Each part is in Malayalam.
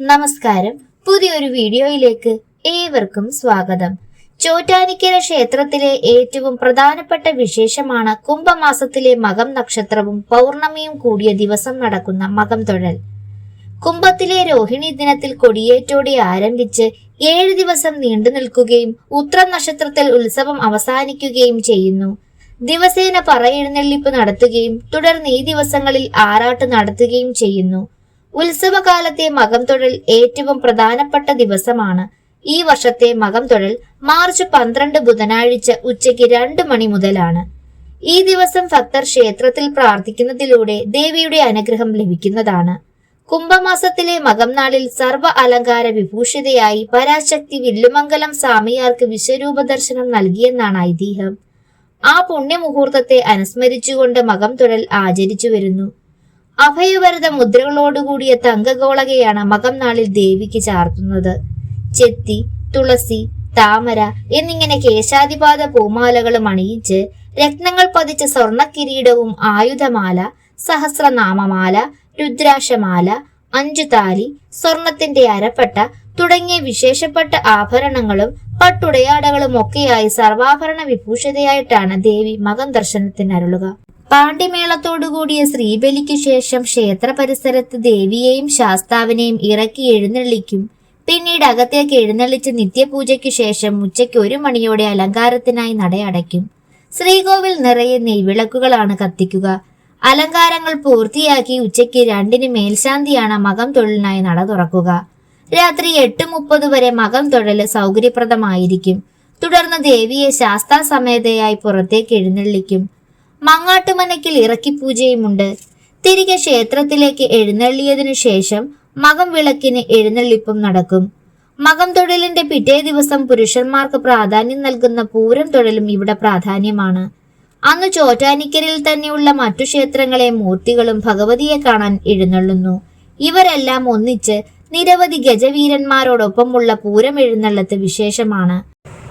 നമസ്കാരം. പുതിയൊരു വീഡിയോയിലേക്ക് ഏവർക്കും സ്വാഗതം. ചോറ്റാനിക്കര ക്ഷേത്രത്തിലെ ഏറ്റവും പ്രധാനപ്പെട്ട വിശേഷമാണ് കുംഭമാസത്തിലെ മകം നക്ഷത്രവും പൗർണമിയും കൂടിയ ദിവസം നടക്കുന്ന മകം തൊഴൽ. കുംഭത്തിലെ രോഹിണി ദിനത്തിൽ കൊടിയേറ്റോടെ ആരംഭിച്ച് ഏഴ് ദിവസം നീണ്ടു നിൽക്കുകയും ഉത്ര നക്ഷത്രത്തിൽ ഉത്സവം അവസാനിക്കുകയും ചെയ്യുന്നു. ദിവസേന പറയെഴുന്നള്ളിപ്പ് നടത്തുകയും തുടർന്ന് ഈ ദിവസങ്ങളിൽ ആറാട്ട് നടത്തുകയും ചെയ്യുന്നു. ഉത്സവകാലത്തെ മകം തൊഴിൽ ഏറ്റവും പ്രധാനപ്പെട്ട ദിവസമാണ്. ഈ വർഷത്തെ മകം തൊഴിൽ മാർച്ച് പന്ത്രണ്ട് ബുധനാഴ്ച ഉച്ചയ്ക്ക് രണ്ട് മണി മുതലാണ്. ഈ ദിവസം ഭക്തർ ക്ഷേത്രത്തിൽ പ്രാർത്ഥിക്കുന്നതിലൂടെ ദേവിയുടെ അനുഗ്രഹം ലഭിക്കുന്നതാണ്. കുംഭമാസത്തിലെ മകം നാളിൽ സർവ അലങ്കാര വിഭൂഷിതയായി പരാശക്തി വില്ലുമംഗലം സ്വാമിയാർക്ക് വിശ്വരൂപ ദർശനം നൽകിയെന്നാണ് ഐതിഹ്യം. ആ പുണ്യമുഹൂർത്തത്തെ അനുസ്മരിച്ചുകൊണ്ട് മകം തുഴൽ ആചരിച്ചു വരുന്നു. അഭയവരത മുദ്രകളോടുകൂടിയ തങ്കഗോളകയാണ് മകം നാളിൽ ദേവിക്ക് ചാർത്തുന്നത്. ചെത്തി തുളസി താമര എന്നിങ്ങനെ കേശാതിപാത പൂമാലകളും അണിയിച്ച് രത്നങ്ങൾ പതിച്ച സ്വർണ കിരീടവും ആയുധമാല സഹസ്രനാമമാല രുദ്രാക്ഷമാല അഞ്ചുതാലി സ്വർണത്തിന്റെ അരപ്പട്ട തുടങ്ങിയ വിശേഷപ്പെട്ട ആഭരണങ്ങളും പട്ടുടയാടകളും ഒക്കെയായി സർവാഭരണ വിഭൂഷിതയായിട്ടാണ് ദേവി മകം ദർശനത്തിന് അരുളുക പാണ്ഡിമേളത്തോടുകൂടിയ ശ്രീബലിക്കു ശേഷം ക്ഷേത്ര പരിസരത്ത് ദേവിയെയും ശാസ്താവിനെയും ഇറക്കി എഴുന്നള്ളിക്കും. പിന്നീട് അകത്തേക്ക് എഴുന്നള്ളിച്ച് നിത്യപൂജയ്ക്ക് ശേഷം ഉച്ചയ്ക്ക് ഒരു മണിയോടെ അലങ്കാരത്തിനായി നടയടയ്ക്കും ശ്രീകോവിൽ നിറയെ നെയ്വിളക്കുകളാണ് കത്തിക്കുക. അലങ്കാരങ്ങൾ പൂർത്തിയാക്കി ഉച്ചയ്ക്ക് രണ്ടിന് മേൽശാന്തിയാണ് മകം തൊഴിലിനായി നട തുറക്കുക. രാത്രി എട്ട് മുപ്പത് വരെ മകം തൊഴൽ സൗകര്യപ്രദമായിരിക്കും. തുടർന്ന് ദേവിയെ ശാസ്താ സമേതയായി പുറത്തേക്ക് എഴുന്നള്ളിക്കും. മങ്ങാട്ടുമനക്കിൽ ഇറക്കി പൂജയുമുണ്ട്. തിരികെ ക്ഷേത്രത്തിലേക്ക് എഴുന്നള്ളിയതിനു ശേഷം മകം വിളക്കിന് എഴുന്നള്ളിപ്പും നടക്കും. മകം തൊഴിലിന്റെ പിറ്റേ ദിവസം പുരുഷന്മാർക്ക് പ്രാധാന്യം നൽകുന്ന പൂരം തൊഴിലും ഇവിടെ പ്രാധാന്യമാണ്. അന്ന് ചോറ്റാനിക്കരിൽ തന്നെയുള്ള മറ്റു ക്ഷേത്രങ്ങളെ മൂർത്തികളും ഭഗവതിയെ കാണാൻ എഴുന്നള്ളുന്നു. ഇവരെല്ലാം ഒന്നിച്ച് നിരവധി ഗജവീരന്മാരോടൊപ്പമുള്ള പൂരം എഴുന്നള്ളത്ത് വിശേഷമാണ്.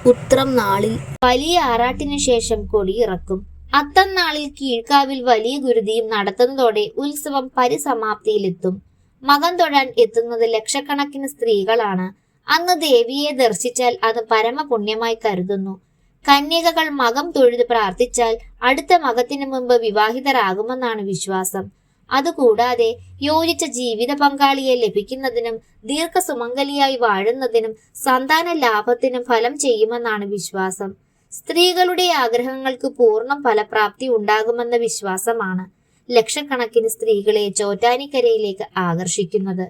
ഉത്രം നാളിൽ വലിയ ആറാട്ടിനു ശേഷം കൊടിയിറക്കും അത്തം നാളിൽ കീഴ്ക്കാവിൽ വലിയ ഗുരുതിയും നടത്തുന്നതോടെ ഉത്സവം പരിസമാപ്തിയിലെത്തും. മകം തൊഴാൻ എത്തുന്നത് ലക്ഷക്കണക്കിന് സ്ത്രീകളാണ്. അന്ന് ദേവിയെ ദർശിച്ചാൽ അത് പരമപുണ്യമായി കരുതുന്നു. കന്യകകൾ മകം തൊഴുത് പ്രാർത്ഥിച്ചാൽ അടുത്ത മകത്തിന് മുമ്പ് വിവാഹിതരാകുമെന്നാണ് വിശ്വാസം. അതുകൂടാതെ യോജിച്ച ജീവിത പങ്കാളിയെ ലഭിക്കുന്നതിനും ദീർഘസുമംഗലിയായി വാഴുന്നതിനും സന്താന ലാഭത്തിനും ഫലം ചെയ്യുമെന്നാണ് വിശ്വാസം. സ്ത്രീകളുടെ ആഗ്രഹങ്ങൾക്ക് പൂർണ ഫലപ്രാപ്തി ഉണ്ടാകുമെന്ന വിശ്വാസമാണ് ലക്ഷക്കണക്കിന് സ്ത്രീകളെ ചോറ്റാനിക്കരയിലേക്ക് ആകർഷിക്കുന്നത്.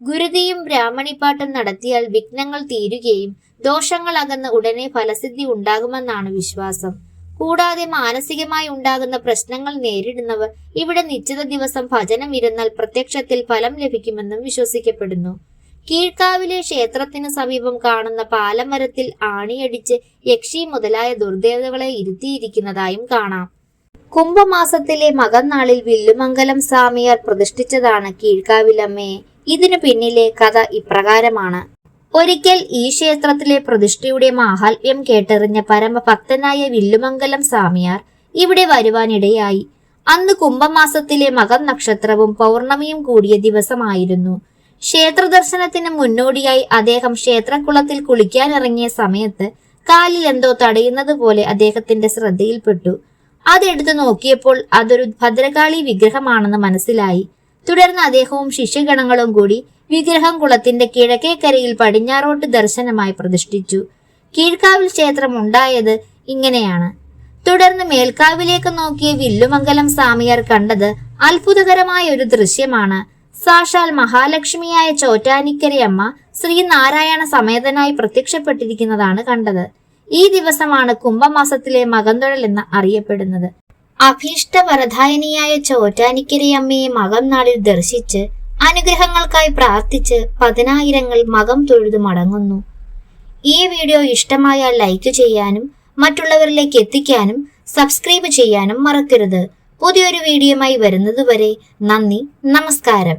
ഗുരുതിയും ബ്രാഹ്മണിപ്പാട്ടും നടത്തിയാൽ വിഘ്നങ്ങൾ തീരുകയും ദോഷങ്ങൾ അകന്ന് ഉടനെ ഫലസിദ്ധി ഉണ്ടാകുമെന്നാണ് വിശ്വാസം. കൂടാതെ മാനസികമായി ഉണ്ടാകുന്ന പ്രശ്നങ്ങൾ നേരിടുന്നവർ ഇവിടെ നിശ്ചിത ദിവസം ഭജനം ഇരുന്നാൽ പ്രത്യക്ഷത്തിൽ ഫലം ലഭിക്കുമെന്നും വിശ്വസിക്കപ്പെടുന്നു. കീഴ്ക്കാവിലെ ക്ഷേത്രത്തിന് സമീപം കാണുന്ന പാലമരത്തിൽ ആണിയടിച്ച് യക്ഷി മുതലായ ദുർദേവതകളെ ഇരുത്തിയിരിക്കുന്നതായും കാണാം. കുംഭമാസത്തിലെ മകന്നാളിൽ വില്ലുമംഗലം സ്വാമിയാർ പ്രതിഷ്ഠിച്ചതാണ് കീഴ്ക്കാവിലമ്മയെ. ഇതിനു പിന്നിലെ കഥ ഇപ്രകാരമാണ്. ഒരിക്കൽ ഈ ക്ഷേത്രത്തിലെ പ്രതിഷ്ഠയുടെ മാഹാത്മ്യം കേട്ടറിഞ്ഞ പരമഭക്തനായ വില്ലുമംഗലം സ്വാമിയാർ ഇവിടെ വരുവാനിടയായി. അന്ന് കുംഭമാസത്തിലെ മകം നക്ഷത്രവും പൗർണമിയും കൂടിയ ദിവസമായിരുന്നു. ക്ഷേത്ര ദർശനത്തിന് മുന്നോടിയായി അദ്ദേഹം ക്ഷേത്രക്കുളത്തിൽ കുളിക്കാനിറങ്ങിയ സമയത്ത് കാലിൽ എന്തോ തടയുന്നത് പോലെ അദ്ദേഹത്തിന്റെ ശ്രദ്ധയിൽപ്പെട്ടു. അതെടുത്തു നോക്കിയപ്പോൾ അതൊരു ഭദ്രകാളി വിഗ്രഹമാണെന്ന് മനസ്സിലായി. തുടർന്ന് അദ്ദേഹവും ശിഷ്യഗണങ്ങളും കൂടി വിഗ്രഹം കുളത്തിന്റെ കിഴക്കേക്കരയിൽ പടിഞ്ഞാറോട്ട് ദർശനമായി പ്രതിഷ്ഠിച്ചു. കീഴ്ക്കാവിൽ ക്ഷേത്രം ഉണ്ടായത് ഇങ്ങനെയാണ്. തുടർന്ന് മേൽക്കാവിലേക്ക് നോക്കിയ വില്ലുമംഗലം സ്വാമിയാർ കണ്ടത് അത്ഭുതകരമായ ഒരു ദൃശ്യമാണ്. സാക്ഷാൽ മഹാലക്ഷ്മിയായ ചോറ്റാനിക്കരയമ്മ ശ്രീനാരായണ സമേതനായി പ്രത്യക്ഷപ്പെട്ടിരിക്കുന്നതാണ് കണ്ടത്. ഈ ദിവസമാണ് കുംഭമാസത്തിലെ മകന്തൊഴൽ എന്ന് അറിയപ്പെടുന്നത്. അഭീഷ്ടവരദായനിയായ ചോറ്റാനിക്കരയമ്മയെ മകം നാളിൽ ദർശിച്ച് അനുഗ്രഹങ്ങൾക്കായി പ്രാർത്ഥിച്ച് പതിനായിരങ്ങൾ മകം തൊഴുതു മടങ്ങുന്നു. ഈ വീഡിയോ ഇഷ്ടമായാൽ ലൈക്ക് ചെയ്യാനും മറ്റുള്ളവരിലേക്ക് എത്തിക്കാനും സബ്സ്ക്രൈബ് ചെയ്യാനും മറക്കരുത്. പുതിയൊരു വീഡിയോയുമായി വരുന്നതുവരെ നന്ദി നമസ്കാരം.